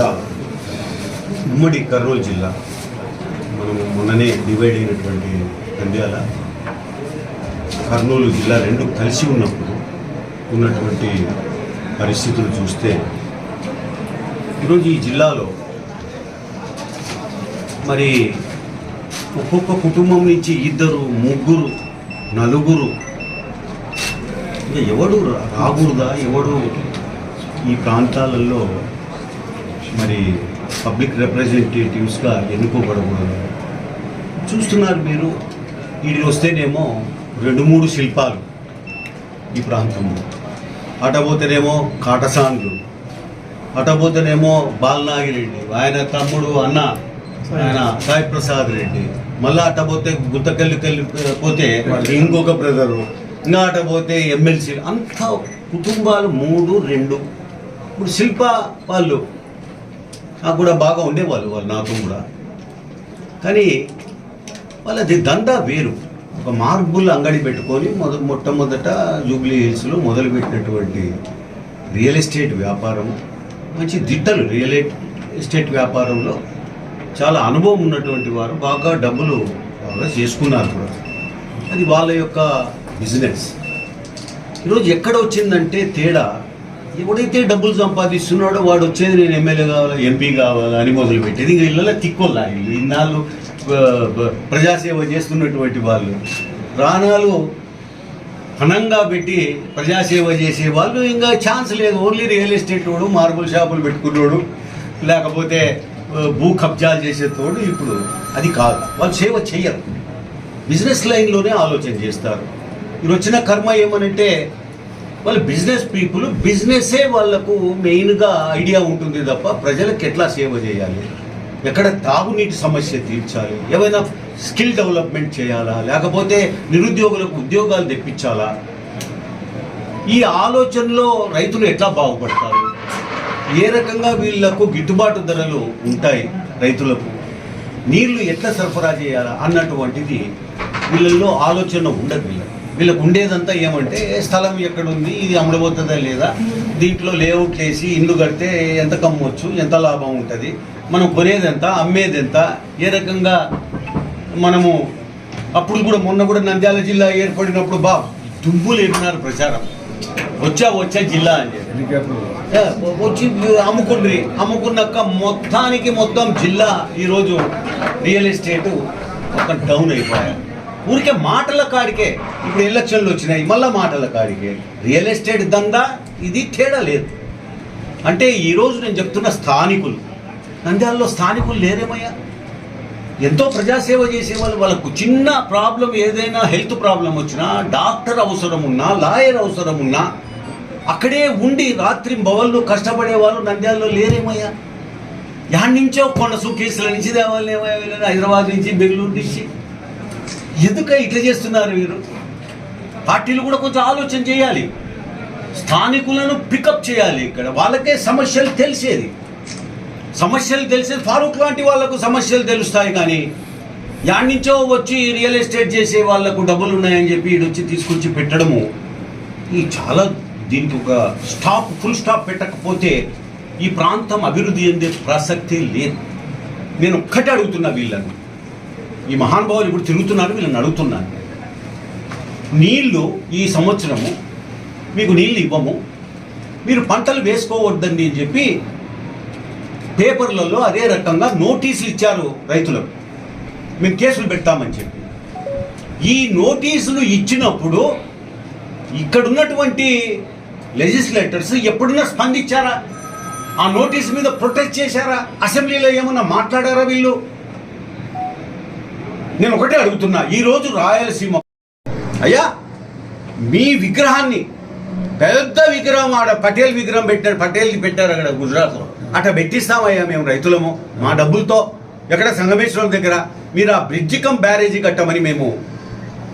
జిల్లా ఉమ్మడి కర్నూలు జిల్లా. మనము మొన్ననే డివైడ్ అయినటువంటి నంద్యాల కర్నూలు జిల్లా రెండు కలిసి ఉన్నప్పుడు ఉన్నటువంటి పరిస్థితులు చూస్తే ఈరోజు ఈ జిల్లాలో మరి ఒక్కొక్క కుటుంబం నుంచి ఇద్దరు ముగ్గురు నలుగురు ఎవడు రాకూడదా? ఎవడు ఈ ప్రాంతాలలో మరి పబ్లిక్ రిప్రజెంటేటివ్స్గా ఎన్నుకోబడకూడదు. చూస్తున్నారు మీరు వీడికి వస్తేనేమో రెండు మూడు శిల్పాలు ఈ ప్రాంతంలో. అటపోతేనేమో కాటసాన్లు అటపోతేనేమో బాలనాగిరెడ్డి ఆయన తమ్ముడు అన్న ఆయన సాయి ప్రసాద్ రెడ్డి. మళ్ళా అటపోతే గుత్తకల్లికెళ్ళి పోతే ఇంకొక బ్రదరు. ఇంకా అటపోతే ఎమ్మెల్సీ. అంత కుటుంబాలు మూడు రెండు. ఇప్పుడు శిల్ప వాళ్ళు నాకు కూడా బాగా ఉండేవాళ్ళు వాళ్ళు నాతో కూడా. కానీ వాళ్ళది దందా వేరు. ఒక మార్బుల్ అంగడి పెట్టుకొని మొద మొట్టమొదట జూబ్లీ హిల్స్లో మొదలుపెట్టినటువంటి రియల్ ఎస్టేట్ వ్యాపారం మంచి దిట్టలు రియల్ ఎస్టేట్ వ్యాపారంలో చాలా అనుభవం ఉన్నటువంటి వారు బాగా డబ్బులు బాగా చేసుకున్నారు కూడా. అది వాళ్ళ యొక్క బిజినెస్. ఈరోజు ఎక్కడ వచ్చిందంటే తేడా ఎవడైతే డబ్బులు సంపాదిస్తున్నాడో వాడు వచ్చేది నేను ఎమ్మెల్యే కావాలా ఎంపీ కావాలా అని మొదలుపెట్టేది. ఇంకా ఇళ్ళలో తిక్కొల్లా ఇన్నాళ్ళు ప్రజాసేవ చేస్తున్నటువంటి వాళ్ళు. ప్రాణాలు ఘనంగా పెట్టి ప్రజాసేవ చేసే వాళ్ళు ఇంకా ఛాన్స్ లేదు. ఓన్లీ రియల్ ఎస్టేట్ వాడు మార్బుల్ షాపులు పెట్టుకున్నాడు లేకపోతే భూ కబ్జాలు చేసేటోడు ఇప్పుడు అది కాదు. వాళ్ళు సేవ చేయరు బిజినెస్ లైన్లోనే ఆలోచన చేస్తారు. మీరు వచ్చిన కర్మ ఏమనంటే వాళ్ళు బిజినెస్ పీపుల్ బిజినెస్సే వాళ్ళకు మెయిన్గా ఐడియా ఉంటుంది తప్ప ప్రజలకు ఎట్లా సేవ చేయాలి? ఎక్కడ తాగునీటి సమస్య తీర్చాలి? ఏమైనా స్కిల్ డెవలప్మెంట్ చేయాలా? లేకపోతే నిరుద్యోగులకు ఉద్యోగాలు తెప్పించాలా? ఈ ఆలోచనలో రైతులు ఎట్లా బాగుపడతారు? ఏ రకంగా వీళ్ళకు గిట్టుబాటు ధరలు ఉంటాయి రైతులకు? నీళ్ళు ఎట్లా సరఫరా చేయాలా? అన్నటువంటిది వీళ్ళల్లో ఆలోచన ఉండదు వీళ్ళకి. వీళ్ళకు ఉండేదంతా ఏమంటే స్థలం ఎక్కడ ఉంది ఇది అమ్ముడబోతుందా లేదా? దీంట్లో లేఅవుట్ వేసి ఇల్లు కడితే ఎంత కమ్మవచ్చు ఎంత లాభం ఉంటుంది? మనం కొనేది ఎంత అమ్మేది ఎంత ఏ రకంగా మనము అప్పుడు కూడా మొన్న కూడా నంద్యాల జిల్లా ఏర్పడినప్పుడు బా దుమ్ము లేపినారు ప్రచారం? వచ్చా వచ్చా జిల్లా అని వచ్చి అమ్ముకుండ్రి. అమ్ముకున్నాక మొత్తానికి మొత్తం జిల్లా ఈరోజు రియల్ ఎస్టేట్ ఒక డౌన్ అయిపోయాయి ఊరికే మాటల కాడికే. ఇప్పుడు ఎలక్షన్లు వచ్చినాయి మళ్ళీ మాటల కాడికే. రియల్ ఎస్టేట్ దందా ఇది తేడా లేదు. అంటే ఈరోజు నేను చెప్తున్న స్థానికులు నంద్యాలలో స్థానికులు లేరేమయ్యా? ఎంతో ప్రజాసేవ చేసేవాళ్ళు వాళ్ళకు చిన్న ప్రాబ్లం ఏదైనా హెల్త్ ప్రాబ్లం వచ్చినా డాక్టర్ అవసరం ఉన్నా లాయర్ అవసరం ఉన్నా అక్కడే ఉండి రాత్రి బవళ్ళు కష్టపడే వాళ్ళు నంద్యాలలో లేరేమయ్యా? యాడ్ నుంచో కొండ సూకేసుల నుంచి తేవాలి హైదరాబాద్ నుంచి బెంగళూరు నుంచి. ఎందుక ఇట్లా చేస్తున్నారు వీరు? పార్టీలు కూడా కొంచెం ఆలోచన చేయాలి. స్థానికులను పికప్ చేయాలి ఇక్కడ. వాళ్ళకే సమస్యలు తెలిసేది. సమస్యలు తెలిసేది ఫారూక్ లాంటి వాళ్ళకు సమస్యలు తెలుస్తాయి కానీ యాడ్నించో వచ్చి రియల్ ఎస్టేట్ చేసే వాళ్ళకు డబ్బులు ఉన్నాయని చెప్పి వచ్చి తీసుకొచ్చి పెట్టడము ఇది చాలా దీనికి ఒక స్టాప్ ఫుల్ స్టాప్ పెట్టకపోతే ఈ ప్రాంతం అభివృద్ధి చెందే ప్రసక్తి లేదు. నేను ఒక్కటే అడుగుతున్నా వీళ్ళని. ఈ మహానుభావులు ఇప్పుడు తిరుగుతున్నారు వీళ్ళని అడుగుతున్నాను నీళ్ళు ఈ సంవత్సరము మీకు నీళ్ళు ఇవ్వము. మీరు పంటలు వేసుకోవద్దండి అని చెప్పి పేపర్లలో అదే రకంగా నోటీసులు ఇచ్చారు రైతులకు. మేము కేసులు పెడతామని చెప్పి. ఈ నోటీసులు ఇచ్చినప్పుడు ఇక్కడున్నటువంటి లెజిస్లేటర్స్ ఎప్పుడన్నా స్పందించారా? ఆ నోటీస్ మీద ప్రొటెస్ట్ చేశారా? అసెంబ్లీలో ఏమన్నా మాట్లాడారా వీళ్ళు? నేను ఒకటే అడుగుతున్నా ఈరోజు రాయలసీమ అయ్యా మీ విగ్రహాన్ని పెద్ద విగ్రహం ఆడ పటేల్ విగ్రహం పెట్టారు పటేల్ని పెట్టారు అక్కడ గుజరాత్లో. అట్లా పెట్టిస్తామయ్యా మేము రైతులము మా డబ్బులతో. ఎక్కడ సంగమేశ్వరం దగ్గర మీరు ఆ బ్రిడ్జి కం బ్యారేజీ కట్టమని మేము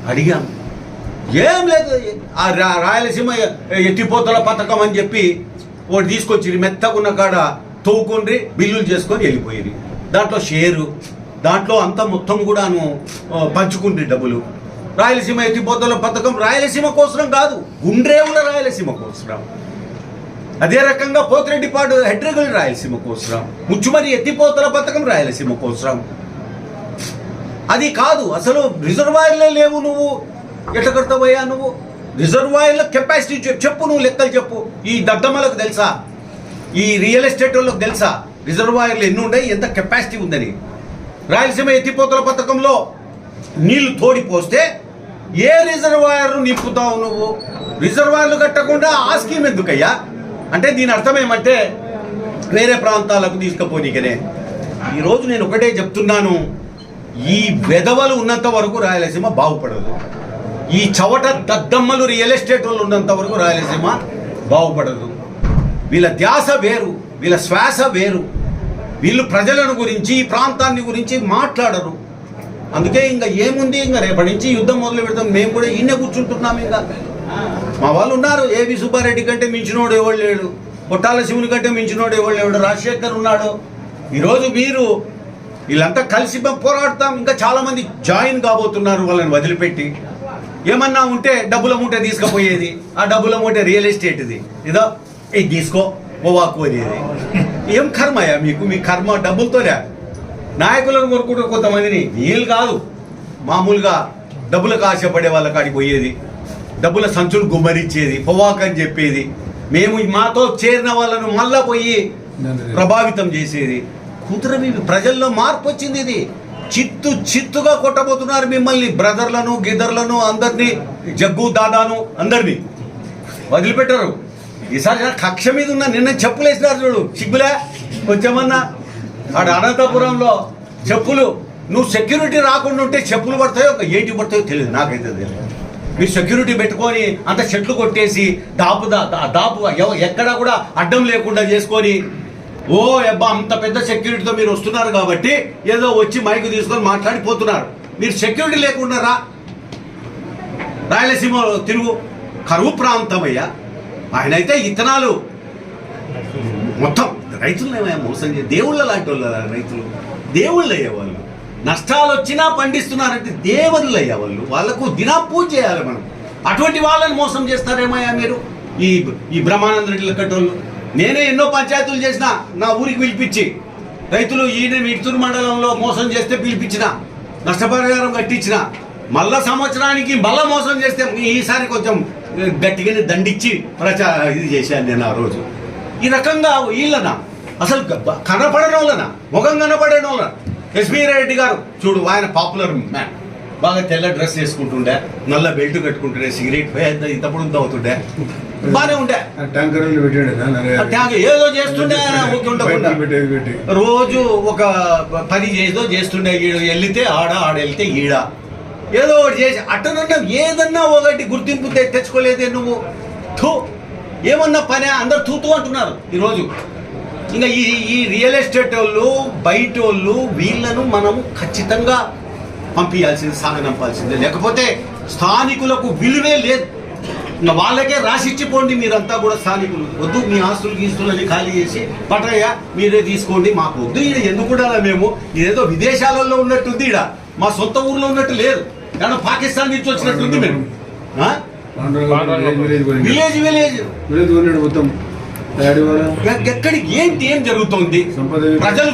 అడిగాం. ఏం లేదు ఆ రా- రాయలసీమ ఎత్తిపోతల పథకం అని చెప్పి ఒకటి తీసుకొచ్చి మెత్తకున్న కాడ తవ్వుకొని బిల్లులు చేసుకొని వెళ్ళిపోయి దాంట్లో షేరు దాంట్లో అంతా మొత్తం కూడాను పంచుకుంది డబ్బులు. రాయలసీమ ఎత్తిపోతల పథకం రాయలసీమ కోసరం కాదు గుండ్రేవుల రాయలసీమ కోసరం. అదే రకంగా పోతిరెడ్డిపాడు హెడ్రగల్ రాయలసీమ కోసరం. ముచ్చుమరి ఎత్తిపోతల పథకం రాయలసీమ కోసరం. అది కాదు అసలు రిజర్వాయర్లే లేవు నువ్వు. ఎట్లా కడతావయ్యా నువ్వు? రిజర్వాయర్ల కెపాసిటీ చెప్- చెప్పు నువ్వు లెక్కలు చెప్పు. ఈ దద్దమ్మలకు తెలుసా? ఈ రియల్ ఎస్టేట్ వాళ్ళకి తెలుసా? రిజర్వాయర్లు ఎన్ని ఉన్నాయి? ఎంత కెపాసిటీ ఉందని? రాయలసీమ ఎత్తిపోతల పథకంలో నీళ్ళు తోడిపోస్తే ఏ రిజర్వాయర్ నింపుతావు నువ్వు? రిజర్వాయర్లు కట్టకుండా ఆ స్కీమ్ ఎందుకయ్యా? అంటే దీని అర్థం ఏమంటే వేరే ప్రాంతాలకు తీసుకుపోనీకనే. ఈరోజు నేను ఒకటే చెప్తున్నాను ఈ వెధవలు ఉన్నంత వరకు రాయలసీమ బాగుపడదు. ఈ చవట దద్దమ్మలు రియల్ ఎస్టేట్ వాళ్ళు ఉన్నంత వరకు రాయలసీమ బాగుపడదు. వీళ్ళ ధ్యాస వేరు వీళ్ళ శ్వాస వేరు. వీళ్ళు ప్రజలను గురించి ఈ ప్రాంతాన్ని గురించి మాట్లాడరు. అందుకే ఇంకా ఏముంది? ఇంకా రేపటి నుంచి యుద్ధం మొదలు పెడతాం. మేము కూడా ఈయన కూర్చుంటున్నాం ఇంకా. మా వాళ్ళు ఉన్నారు. ఏవి సుబ్బారెడ్డి కంటే మించినోడు ఎవడు లేడు. కొట్టాల శివుని కంటే మించినోడు ఎవడు లేడు. రాజశేఖర్ ఉన్నాడు. ఈరోజు మీరు వీళ్ళంతా కలిసి పోరాడతాం. ఇంకా చాలామంది జాయిన్ కాబోతున్నారు వాళ్ళని వదిలిపెట్టి. ఏమన్నా ఉంటే డబ్బుల మూట తీసుకుపోయేది. ఆ డబ్బుల మూట రియల్ ఎస్టేట్ది. ఇదో ఇది తీసుకో ఓవాకు అనేది ఏం కర్మయ్యా మీకు? మీ కర్మ డబ్బులతోనే? నాయకులను కొనుక్కుంటారు కొంతమందిని వీళ్ళు కాదు. మామూలుగా డబ్బులకు ఆశపడే వాళ్ళ కాడికి పోయేది. డబ్బుల సంచులు గుమ్మరించేది పొవాక్ అని చెప్పేది. మేము మాతో చేరిన వాళ్ళను మళ్ళా పోయి ప్రభావితం చేసేది. కుదరవి ప్రజల్లో మార్పు వచ్చింది ఇది. చిత్తు చిత్తుగా కొట్టబోతున్నారు మిమ్మల్ని. బ్రదర్లను గిదర్లను అందరినీ జగ్గు దాదాను అందరినీ. వదిలిపెట్టారు. ఈసారి కక్ష మీద ఉన్న నిన్న చెప్పులేసినారు చూడు. సిగ్గులే? కొంచెమన్నా ఆడ అనంతపురంలో చెప్పులు నువ్వు సెక్యూరిటీ రాకుండా ఉంటే చెప్పులు పడతాయో ఒక ఏంటి పడతాయో తెలియదు నాకైతే తెలియదు. మీరు సెక్యూరిటీ పెట్టుకొని అంత చెట్లు కొట్టేసి దాపు దాపు ఎవ- ఎక్కడా కూడా అడ్డం లేకుండా చేసుకొని ఓ అబ్బా అంత పెద్ద సెక్యూరిటీతో మీరు వస్తున్నారు కాబట్టి ఏదో వచ్చి మైక్ తీసుకొని మాట్లాడిపోతున్నారు. మీరు సెక్యూరిటీ లేకుండా రా. రాయలసీమ తిరుగు. కరువు ప్రాంతమయ్యా. ఆయన అయితే ఇత్తనాలు మొత్తం రైతులను ఏమయ్యా మోసం చేయ దేవుళ్ళ లాంటి వాళ్ళు రైతులు. దేవుళ్ళు అయ్యా వాళ్ళు నష్టాలు వచ్చినా పండిస్తున్నారంటే దేవుళ్ళు అయ్యా వాళ్ళు వాళ్ళకు దినా పూజ చేయాలి మనం. అటువంటి వాళ్ళని మోసం చేస్తారేమయ్యా మీరు? ఈ ఈ బ్రహ్మానంద రెడ్డి కట్టోళ్ళు నేనే ఎన్నో పంచాయతీలు చేసిన నా ఊరికి పిలిపించి రైతులు ఈయన మిడుతూరు మండలంలో మోసం చేస్తే పిలిపించిన నష్టపరిహారం కట్టించిన మళ్ళా సంవత్సరానికి మళ్ళా మోసం చేస్తే ఈసారి కొంచెం గట్టిగానే దండిచ్చి ప్రచా ఇది చేశాను నేను ఆ రోజు. ఈ రకంగా వీళ్ళన? అసలు కనపడని వాళ్ళన ముఖం కనపడని వాళ్ళ ఎస్బి రెడ్డి గారు చూడు ఆయన పాపులర్ మ్యాన్. బాగా తెల్ల డ్రెస్ వేసుకుంటుండే నల్ల బెల్ట్ కట్టుకుంటుండే సిగరెట్ పోయేది ఇంతప్పుడు అవుతుండే. బానే ఉండే. ఏదో చేస్తుండే రోజు ఒక పని ఏదో చేస్తుండే వెళ్తే ఆడ ఆడ వెళ్తే ఈడ. ఏదో ఒకటి చేసి అట్టనన్నా ఏదన్నా ఒకటి గుర్తింపు తెచ్చుకోలేదే నువ్వు. థూ. ఏమన్నా పనే అందరు తూతూ అంటున్నారు ఈరోజు. ఇంకా ఈ ఈ రియల్ ఎస్టేట్ వాళ్ళు బయట వాళ్ళు వీళ్ళను మనము ఖచ్చితంగా పంపించాల్సింది సాగనంపాల్సిందే లేకపోతే స్థానికులకు విలువే లేదు. ఇంకా వాళ్ళకే రాసిచ్చిపోండి మీరంతా కూడా స్థానికులు. వద్దు మీ ఆస్తులు గీస్తులని ఖాళీ చేసి పటయ్య మీరే తీసుకోండి మాకు వద్దు. ఈడ ఎందుకు ఉండాలా మేము? ఇదేదో విదేశాలలో ఉన్నట్టుంది ఈడ. మా సొంత ఊర్లో ఉన్నట్టు లేదు. కానీ పాకిస్తాన్ నుంచి వచ్చినట్టుంది మేము విలేజ్. విలేజ్. మొత్తం. ఎక్కడికి ఏంటి ఏం జరుగుతోంది? ప్రజలు